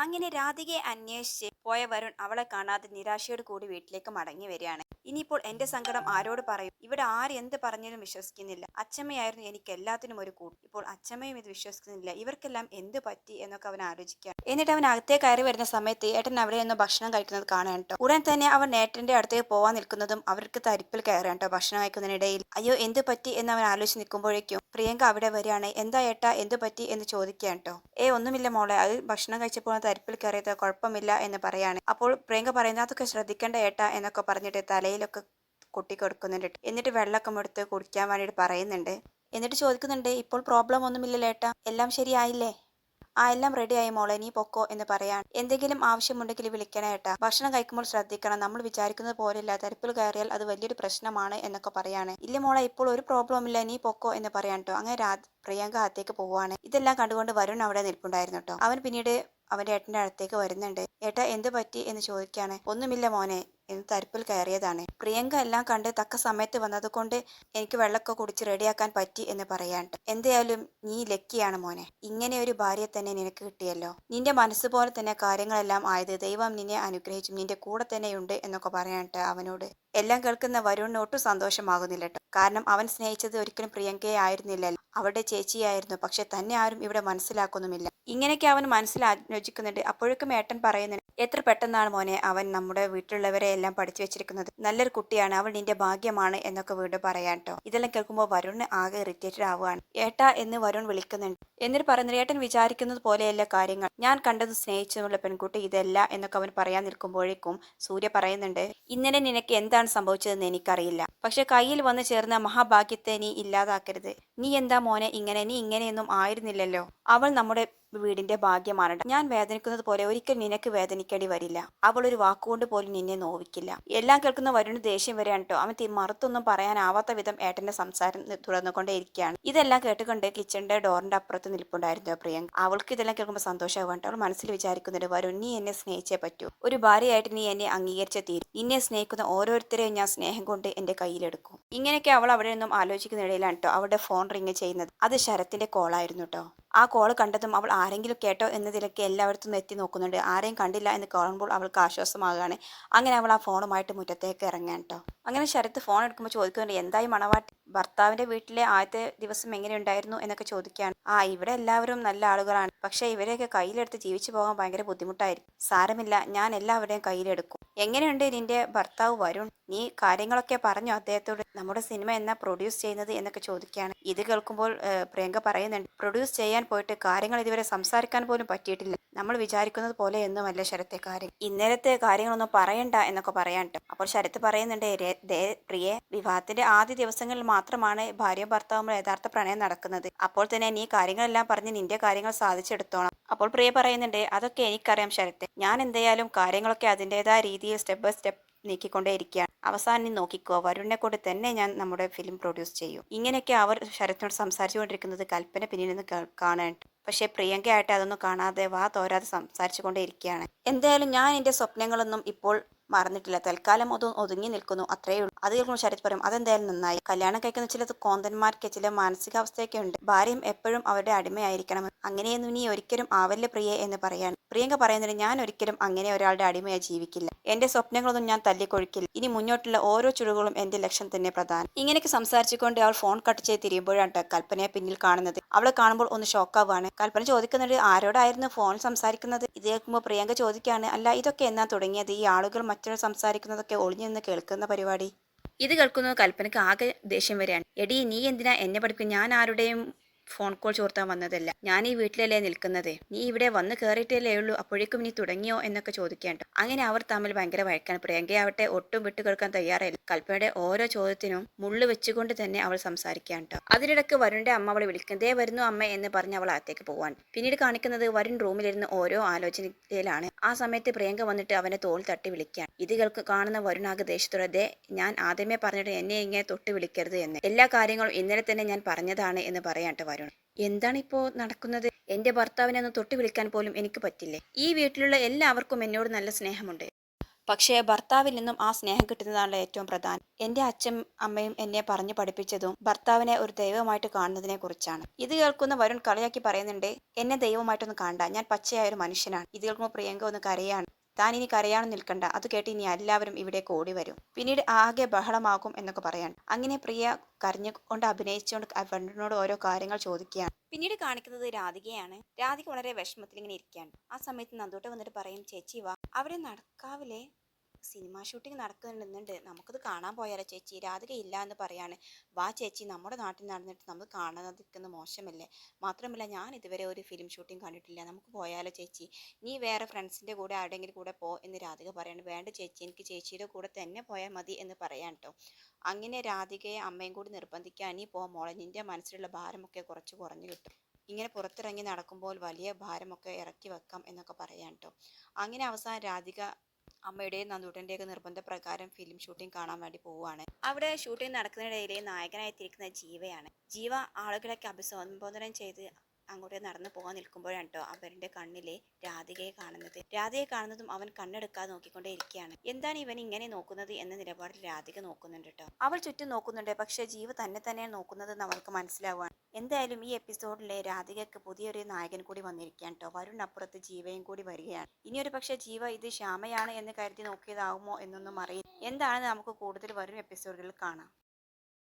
അങ്ങനെ രാധികയെ അന്വേഷിച്ച് പോയ വരുൺ അവളെ കാണാതെ നിരാശയോട് കൂടി വീട്ടിലേക്ക് മടങ്ങി വരികയാണ്. ഇനിയിപ്പോൾ എന്റെ സങ്കടം ആരോട് പറയും? ഇവിടെ ആര് എന്ത് പറഞ്ഞാലും വിശ്വസിക്കുന്നില്ല. അച്ഛമ്മയായിരുന്നു എനിക്ക് എല്ലാത്തിനും ഒരു കൂട്ട്. ഇപ്പോൾ അച്ഛമ്മയും ഇത് വിശ്വസിക്കുന്നില്ല. ഇവർക്കെല്ലാം എന്ത് പറ്റി എന്നൊക്കെ അവൻ ആലോചിക്കുക എന്നിട്ട് അവൻ അകത്തേ കയറി വരുന്ന സമയത്ത് ഏട്ടൻ അവിടെ നിന്ന് ഭക്ഷണം കഴിക്കുന്നത് കാണാൻ കേട്ടോ. ഉടൻ തന്നെ അവൻ ഏട്ടന്റെ അടുത്തേക്ക് പോവാൻ നിൽക്കുന്നതും അവർക്ക് തരിപ്പിൽ കയറാൻ കേട്ടോ ഭക്ഷണം കഴിക്കുന്നതിനിടയിൽ. അയ്യോ എന്ത് പറ്റി എന്ന് അവൻ ആലോചിച്ച് നിൽക്കുമ്പോഴേക്കും പ്രിയങ്ക അവിടെ വരികയാണ്. എന്താ ഏട്ടാ എന്ത് പറ്റി എന്ന് ചോദിക്കാൻ കേട്ടോ. ഏ ഒന്നുമില്ല മോളെ. അത് ഭക്ഷണം കഴിച്ചപ്പോൾ തരിപ്പിൽ കയറിയത് കുഴപ്പമില്ല എന്ന് പറയാണ്. അപ്പോൾ പ്രിയങ്ക പറയുന്നതൊക്കെ ശ്രദ്ധിക്കേണ്ട ഏട്ടാ എന്നൊക്കെ പറഞ്ഞിട്ട് തലയിലൊക്കെ കുട്ടി കൊടുക്കുന്നുണ്ട് എന്നിട്ട് വെള്ളമൊക്കെ എടുത്ത് കുടിക്കാൻ വേണ്ടിയിട്ട് പറയുന്നുണ്ട്. എന്നിട്ട് ചോദിക്കുന്നുണ്ട് ഇപ്പോൾ പ്രോബ്ലം ഒന്നുമില്ലല്ലോ ഏട്ടാ? എല്ലാം ശരിയായില്ലേ? ആ എല്ലാം റെഡി ആയി മോളെ. നീ പൊക്കോ എന്ന് പറയാൻ എന്തെങ്കിലും ആവശ്യമുണ്ടെങ്കിൽ വിളിക്കണേ ഏട്ടാ. ഭക്ഷണം കഴിക്കുമ്പോൾ ശ്രദ്ധിക്കണം. നമ്മൾ വിചാരിക്കുന്നത് പോലെയല്ല. തരിപ്പിൽ കയറിയാൽ അത് വലിയൊരു പ്രശ്നമാണ് എന്നൊക്കെ പറയാണ്. ഇല്ല മോളെ ഇപ്പോൾ ഒരു പ്രോബ്ലം ഇല്ല. നീ പൊക്കോ എന്ന് പറയാൻ കേട്ടോ അങ്ങനെ പ്രിയങ്ക അകത്തേക്ക് പോവാണ്. ഇതെല്ലാം കണ്ടുകൊണ്ട് വരുൺ അവിടെ നിൽപ്പുണ്ടായിരുന്നു കേട്ടോ അവൻ പിന്നീട് അവന്റെ ഏട്ടന്റെ അടുത്തേക്ക് വരുന്നുണ്ട്. ഏട്ടാ എന്ത് പറ്റി? എന്ന് ചോദിക്കുകയാണ്. ഒന്നുമില്ല മോനെ എന്ന് തരിപ്പിൽ കയറിയതാണ്. പ്രിയങ്ക എല്ലാം കണ്ട് തക്ക സമയത്ത് വന്നതുകൊണ്ട് എനിക്ക് വെള്ളമൊക്കെ കുടിച്ച് റെഡിയാക്കാൻ പറ്റി എന്ന് പറയാണ്ട് എന്തായാലും നീ ലക്കിയാണ് മോനെ. ഇങ്ങനെ ഒരു ഭാര്യയെ തന്നെ നിനക്ക് കിട്ടിയല്ലോ. നിന്റെ മനസ്സ് പോലെ തന്നെ കാര്യങ്ങളെല്ലാം ആയത് ദൈവം നിന്നെ അനുഗ്രഹിച്ചു നിന്റെ കൂടെ തന്നെയുണ്ട് എന്നൊക്കെ പറയാനിട്ട് അവനോട്. എല്ലാം കേൾക്കുന്ന വരുണിന് ഒട്ടും കാരണം അവൻ സ്നേഹിച്ചത് ഒരിക്കലും പ്രിയങ്കയെ ആയിരുന്നില്ല അവളുടെ ചേച്ചിയായിരുന്നു. പക്ഷെ തന്നെ ആരും ഇവിടെ മനസ്സിലാക്കുന്നുമില്ല. ഇങ്ങനെയൊക്കെ അവൻ മനസ്സിലാലോചിക്കുന്നുണ്ട് അപ്പോഴേക്കും ഏട്ടൻ പറയുന്നുണ്ട് എത്ര പെട്ടെന്നാണ് മോനെ അവൻ നമ്മുടെ വീട്ടിലുള്ളവരെ എല്ലാം പഠിച്ചു വെച്ചിരിക്കുന്നത്? നല്ലൊരു കുട്ടിയാണ് അവൾ നിന്റെ ഭാഗ്യമാണ് എന്നൊക്കെ വീണ്ടും പറയാൻ കേട്ടോ ഇതെല്ലാം കേൾക്കുമ്പോൾ വരുണ് ആകെ ഇറിറ്റേറ്റഡ് ആവുകയാണ്. ഏട്ടാ എന്ന് വരുൺ വിളിക്കുന്നുണ്ട്. എന്നിട്ട് പറയുന്നത് ഏട്ടൻ വിചാരിക്കുന്നത് പോലെയല്ല കാര്യങ്ങൾ. ഞാൻ കണ്ടത് സ്നേഹിച്ചുള്ള പെൺകുട്ടി ഇതല്ല എന്നൊക്കെ അവൻ പറയാൻ നിൽക്കുമ്പോഴേക്കും സൂര്യ പറയുന്നുണ്ട് ഇന്നലെ നിനക്ക് എന്താണ് സംഭവിച്ചതെന്ന് എനിക്കറിയില്ല. പക്ഷെ കയ്യിൽ വന്ന് ചേർന്ന മഹാഭാഗ്യത്തെ നീ ഇല്ലാതാക്കരുത്. നീ എന്താ മോനെ ഇങ്ങനെ? നീ ഇങ്ങനെയൊന്നും ആയിരുന്നില്ലല്ലോ. അവൾ നമ്മുടെ വീടിന്റെ ഭാഗ്യമാണ് ഞാൻ വേദനിക്കുന്നത് പോലെ ഒരിക്കൽ നിനക്ക് വേദനിക്കേണ്ടി വരില്ല. അവൾ ഒരു വാക്കുകൊണ്ട് പോലും നിന്നെ നോവിക്കില്ല. എല്ലാം കേൾക്കുന്ന വരുണ് ദേഷ്യം വരെയാണ് കേട്ടോ അവൻ മറുത്തൊന്നും പറയാനാവാത്ത വിധം ഏട്ടന്റെ സംസാരം തുടർന്നുകൊണ്ടേയിരിക്കുകയാണ്. ഇതെല്ലാം കേട്ടുകൊണ്ട് കിച്ചണിന്റെ ഡോറിന്റെ അപ്പുറത്ത് നിൽപ്പുണ്ടായിരുന്നു പ്രിയങ്ക. അവൾക്ക് ഇതെല്ലാം കേൾക്കുമ്പോൾ സന്തോഷമാകട്ടെ അവൾ മനസ്സിൽ വിചാരിക്കുന്നുണ്ട് വരുൺ നീ എന്നെ സ്നേഹിച്ചേ പറ്റൂ. ഒരു ഭാര്യയായിട്ട് നീ എന്നെ അംഗീകരിച്ചേ തീരും. നിന്നെ സ്നേഹിക്കുന്ന ഓരോരുത്തരെയും ഞാൻ സ്നേഹം കൊണ്ട് എന്റെ കയ്യിലെടുക്കും. ഇങ്ങനെയൊക്കെ അവൾ അവിടെ നിന്നും ആലോചിക്കുന്നിടയിലാണ് കേട്ടോ അവളുടെ ഫോൺ റിങ് ചെയ്യുന്നത്. അത് ശരത്തിന്റെ കോളായിരുന്നു കേട്ടോ ആ കോൾ കണ്ടതും അവൾ ആരെങ്കിലും കേട്ടോ എന്നതിലൊക്കെ എല്ലായിടത്തും എത്തി നോക്കുന്നുണ്ട്. ആരെയും കണ്ടില്ല എന്ന് കാണുമ്പോൾ അവൾക്ക് ആശ്വാസമാകുകയാണ് അങ്ങനെ അവൾ ആ ഫോണുമായിട്ട് മുറ്റത്തേക്ക് ഇറങ്ങാൻ കേട്ടോ അങ്ങനെ ശരത്ത് ഫോൺ എടുക്കുമ്പോൾ ചോദിക്കുന്നുണ്ട് എന്തായി മണവാട്ടി? ഭർത്താവിന്റെ വീട്ടിലെ ആദ്യത്തെ ദിവസം എങ്ങനെയുണ്ടായിരുന്നു എന്നൊക്കെ ചോദിക്കുകയാണ്. ആ ഇവിടെ എല്ലാവരും നല്ല ആളുകളാണ്. പക്ഷേ ഇവരെയൊക്കെ കയ്യിലെടുത്ത് ജീവിച്ചു പോകാൻ ഭയങ്കര ബുദ്ധിമുട്ടായിരിക്കും. സാരമില്ല ഞാൻ എല്ലാവരുടെയും കയ്യിലെടുക്കും. എങ്ങനെയുണ്ട് നിന്റെ ഭർത്താവ് വരുൺ? നീ കാര്യങ്ങളൊക്കെ പറഞ്ഞു അദ്ദേഹത്തോട്? നമ്മുടെ സിനിമ എന്നാ പ്രൊഡ്യൂസ് ചെയ്യുന്നത് എന്നൊക്കെ ചോദിക്കുകയാണ്. ഇത് കേൾക്കുമ്പോൾ പ്രിയങ്ക പറയുന്നുണ്ട് പ്രൊഡ്യൂസ് ചെയ്യാൻ പോയിട്ട് കാര്യങ്ങൾ ഇതുവരെ സംസാരിക്കാൻ പോലും പറ്റിയിട്ടില്ല. നമ്മൾ വിചാരിക്കുന്നത് പോലെ ഒന്നുമല്ല ശരത്തെ കാര്യം. ഇന്നലത്തെ കാര്യങ്ങളൊന്നും പറയണ്ട എന്നൊക്കെ പറയാൻ ട്ടോ. അപ്പോൾ ശരത്ത് പറയുന്നുണ്ട് "രേ- ദേ പ്രിയെ വിവാഹത്തിന്റെ ആദ്യ ദിവസങ്ങളിൽ മാത്രമാണ് ഭാര്യ ഭർത്താവും യഥാർത്ഥ പ്രണയം നടക്കുന്നത്. അപ്പോൾ തന്നെ നീ കാര്യങ്ങളെല്ലാം പറഞ്ഞ് നിന്റെ കാര്യങ്ങൾ സാധിച്ചെടുത്തോണം അപ്പോൾ പ്രിയ പറയുന്നുണ്ട് അതൊക്കെ എനിക്കറിയാം ശരത്തെ ഞാൻ എന്തായാലും കാര്യങ്ങളൊക്കെ അതിന്റെതായ രീതിയിൽ സ്റ്റെപ്പ് ബൈ സ്റ്റെപ്പ് നീക്കിക്കൊണ്ടേയിരിക്കുകയാണ്. അവസാനം നീ നോക്കിക്കോ. വരുണിനെ കൊണ്ട് തന്നെ ഞാൻ നമ്മുടെ ഫിലിം പ്രൊഡ്യൂസ് ചെയ്യും. ഇങ്ങനെയൊക്കെ അവർ ശരത്തിനോട് സംസാരിച്ചുകൊണ്ടിരിക്കുന്നത് കൽപ്പന പിന്നിൽ നിന്ന് കാണാൻ പക്ഷേ പ്രിയങ്കയായിട്ട് അതൊന്നും കാണാതെ വാ തോരാതെ സംസാരിച്ചു കൊണ്ടേയിരിക്കുകയാണ് എന്തായാലും ഞാൻ എന്റെ സ്വപ്നങ്ങളൊന്നും ഇപ്പോൾ മറന്നിട്ടില്ല. തൽക്കാലം അത് ഒതുങ്ങി നിൽക്കുന്നു. അത്രയേ ഉള്ളൂ. അത് കേൾക്കുമ്പോൾ ശരത് പറയും അതെന്തായാലും നന്നായി. കല്യാണം കഴിക്കുന്ന ചില കോന്തന്മാർക്ക് ചില മാനസികാവസ്ഥയൊക്കെ ഉണ്ട്. ഭാര്യയും എപ്പോഴും അവരുടെ അടിമയായിരിക്കണം. അങ്ങനെയൊന്നും നീ ഒരിക്കലും ആവല്ല പ്രിയ എന്ന് പറയാണ്. പ്രിയങ്ക പറയുന്നത് ഞാൻ ഒരിക്കലും അങ്ങനെ ഒരാളുടെ അടിമയായി ജീവിക്കില്ല. എന്റെ സ്വപ്നങ്ങളൊന്നും ഞാൻ തല്ലിക്കൊഴിക്കില്ല ഇനി മുന്നോട്ടുള്ള ഓരോ ചുഴുകളും എന്റെ ലക്ഷ്യം തന്നെ പ്രധാനം ഇങ്ങനെയൊക്കെ സംസാരിച്ചുകൊണ്ട് അവൾ ഫോൺ കട്ട് ചെയ്ത് തിരിയുമ്പോഴാണ് കൽപ്പനയെ പിന്നിൽ കാണുന്നത്. അവളെ കാണുമ്പോൾ ഒന്ന് ഷോക്കാവാണ്. കൽപ്പന ചോദിക്കുന്നുണ്ട് ആരോടായിരുന്നു ഫോൺ സംസാരിക്കുന്നത്? ഇത് കേൾക്കുമ്പോൾ പ്രിയങ്ക ചോദിക്കുകയാണ് അല്ല ഇതൊക്കെ എന്നാ തുടങ്ങിയത്? ഈ ആളുകൾ മറ്റൊരാൾ സംസാരിക്കുന്നതൊക്കെ ഒളിഞ്ഞു നിന്ന് കേൾക്കുന്ന പരിപാടി. ഇത് കേൾക്കുന്നത് കൽപ്പനയ്ക്ക് ആകെ ദേഷ്യം വരികയാണ് എടി നീ എന്തിനാ എന്നെ പഠിപ്പിക്കും ഞാൻ ആരുടെയും ഫോൺ കോൾ ചോർത്താൻ വന്നതല്ല. ഞാൻ ഈ വീട്ടിലല്ലേ നിൽക്കുന്നത്? നീ ഇവിടെ വന്ന് കയറിയിട്ടല്ലേ ഉള്ളൂ. അപ്പോഴേക്കും നീ തുടങ്ങിയോ എന്നൊക്കെ ചോദിക്കേണ്ട. അങ്ങനെ അവർ തമ്മിൽ ഭയങ്കര വഴക്കാണ്. പ്രിയങ്കയാവട്ടെ ഒട്ടും വിട്ടു കേൾക്കാൻ തയ്യാറല്ല. കൽപ്പനയുടെ ഓരോ ചോദ്യത്തിനും മുള്ളു വെച്ചുകൊണ്ട് തന്നെ അവൾ സംസാരിക്കാണ്ട് അതിനിടക്ക് വരുണിന്റെ അമ്മ അവളെ വിളിക്കുന്നതേ വരുന്നു അമ്മ എന്ന് പറഞ്ഞ് അവൾ അകത്തേക്ക് പോവാൻ പിന്നീട് കാണിക്കുന്നത് വരുൺ റൂമിലിരുന്ന് ഓരോ ആലോചനയിലാണ്. ആ സമയത്ത് പ്രിയങ്ക വന്നിട്ട് അവനെ തോൾ തട്ടി വിളിക്കാൻ ഇത് കേൾക്ക് കാണുന്ന വരുണാകെ ദേഷ്യത്തോടെ ഞാൻ ആദ്യമേ പറഞ്ഞിട്ട് എന്നെ ഇങ്ങനെ തൊട്ട് വിളിക്കരുത് എന്ന്. എല്ലാ കാര്യങ്ങളും ഇന്നലെ തന്നെ ഞാൻ പറഞ്ഞതാണ് എന്ന് പറയാട്ടെ വരുൺ ഇപ്പോ നടക്കുന്നത്? എന്റെ ഭർത്താവിനെ ഒന്ന് തൊട്ടി വിളിക്കാൻ പോലും എനിക്ക് പറ്റില്ലേ? ഈ വീട്ടിലുള്ള എല്ലാവർക്കും എന്നോട് നല്ല സ്നേഹമുണ്ട്. പക്ഷേ ഭർത്താവിൽ നിന്നും ആ സ്നേഹം കിട്ടുന്നതാണല്ലോ ഏറ്റവും പ്രധാനം. എന്റെ അച്ഛൻ അമ്മയും എന്നെ പറഞ്ഞു പഠിപ്പിച്ചതും ഭർത്താവിനെ ഒരു ദൈവമായിട്ട് കാണുന്നതിനെ കുറിച്ചാണ്. ഇത് കേൾക്കുന്ന വരുൺ കളിയാക്കി പറയുന്നുണ്ട് എന്നെ ദൈവമായിട്ടൊന്നും കാണണ്ട. ഞാൻ പച്ചയായ ഒരു മനുഷ്യനാണ്. ഇത് കേൾക്കുമ്പോൾ പ്രിയങ്ക ഒന്ന് കരയാണ്. താൻ ഇനി കരയാണ് നിൽക്കണ്ട. അത് കേട്ട് ഇനി എല്ലാവരും ഇവിടേക്ക് ഓടി വരും പിന്നീട് ആകെ ബഹളമാകും എന്നൊക്കെ പറയാണ്. അങ്ങനെ പ്രിയ കരഞ്ഞുകൊണ്ട് അഭിനയിച്ചുകൊണ്ട് വരുണിനോട് ഓരോ കാര്യങ്ങൾ ചോദിക്കുകയാണ്. പിന്നീട് കാണിക്കുന്നത് രാധികയാണ്. രാധിക വളരെ വിഷമത്തിൽ ഇങ്ങനെ ഇരിക്കുകയാണ്. ആ സമയത്ത് നന്ദൂട്ട വന്നിട്ട് പറയും ചേച്ചി വാ. അവിടെ നടക്കാവിലെ സിനിമ ഷൂട്ടിംഗ് നടക്കുന്നുണ്ട്. നമുക്കത് കാണാൻ പോയാലോ ചേച്ചി? രാധിക ഇല്ല എന്ന് പറയാണ്. വാ ചേച്ചി നമ്മുടെ നാട്ടിൽ നടന്നിട്ട് നമ്മൾ കാണാതിരിക്കുന്ന മോശമല്ലേ? മാത്രമല്ല ഞാൻ ഇതുവരെ ഒരു ഫിലിം ഷൂട്ടിംഗ് കണ്ടിട്ടില്ല. നമുക്ക് പോയാലോ ചേച്ചി? നീ വേറെ ഫ്രണ്ട്സിന്റെ കൂടെ ആരുടെങ്കിലും കൂടെ പോ എന്ന് രാധിക പറയാണ്. വേണ്ട ചേച്ചി എനിക്ക് ചേച്ചിയുടെ കൂടെ തന്നെ പോയാൽ മതി എന്ന് പറയാൻ കേട്ടോ അങ്ങനെ രാധികയെ അമ്മയും കൂടി നിർബന്ധിക്കാൻ നീ പോ മോളെ നിന്റെ മനസ്സിലുള്ള ഭാരമൊക്കെ കുറച്ച് കുറഞ്ഞു കിട്ടും. ഇങ്ങനെ പുറത്തിറങ്ങി നടക്കുമ്പോൾ വലിയ ഭാരമൊക്കെ ഇറക്കി വെക്കാം എന്നൊക്കെ പറയാൻ കേട്ടോ അങ്ങനെ അവസാനം രാധിക അമ്മയുടെയും നന്ദൂട്ടന്റെയൊക്കെ നിർബന്ധപ്രകാരം ഫിലിം ഷൂട്ടിംഗ് കാണാൻ വേണ്ടി പോവുകയാണ്. അവിടെ ഷൂട്ടിംഗ് നടക്കുന്നതിനിടയിൽ നായകനായിത്തിരിക്കുന്ന ജീവയാണ്. ജീവ ആളുകളൊക്കെ അഭിസംബോധന ചെയ്ത് അങ്ങോട്ട് നടന്നു പോകാൻ നിൽക്കുമ്പോഴാണ് കേട്ടോ അവരുടെ കണ്ണിലെ രാധികയെ കാണുന്നത്. രാധികയെ കാണുന്നതും അവൻ കണ്ണെടുക്കാതെ നോക്കിക്കൊണ്ടേ ഇരിക്കുകയാണ്. എന്താണ് ഇവൻ ഇങ്ങനെ നോക്കുന്നത് എന്ന നിലപാടിൽ രാധിക നോക്കുന്നുണ്ട് കേട്ടോ അവൾ ചുറ്റും നോക്കുന്നുണ്ട് പക്ഷേ ജീവ തന്നെ തന്നെയാണ് നോക്കുന്നതെന്ന് അവൾക്ക് മനസ്സിലാവുകയാണ്. എന്തായാലും ഈ എപ്പിസോഡിലെ രാധികയ്ക്ക് പുതിയൊരു നായകൻ കൂടി വന്നിരിക്കുകയാണ് കേട്ടോ വരുണപ്പുറത്ത് ജീവയും കൂടി വരികയാണ്. ഇനിയൊരു പക്ഷേ ജീവ ഇത് ശ്യാമയാണ് എന്ന് കരുതി നോക്കിയതാവുമോ എന്നൊന്നും അറിയില്ല. എന്താണ് നമുക്ക് കൂടുതൽ വരും എപ്പിസോഡുകളിൽ കാണാം?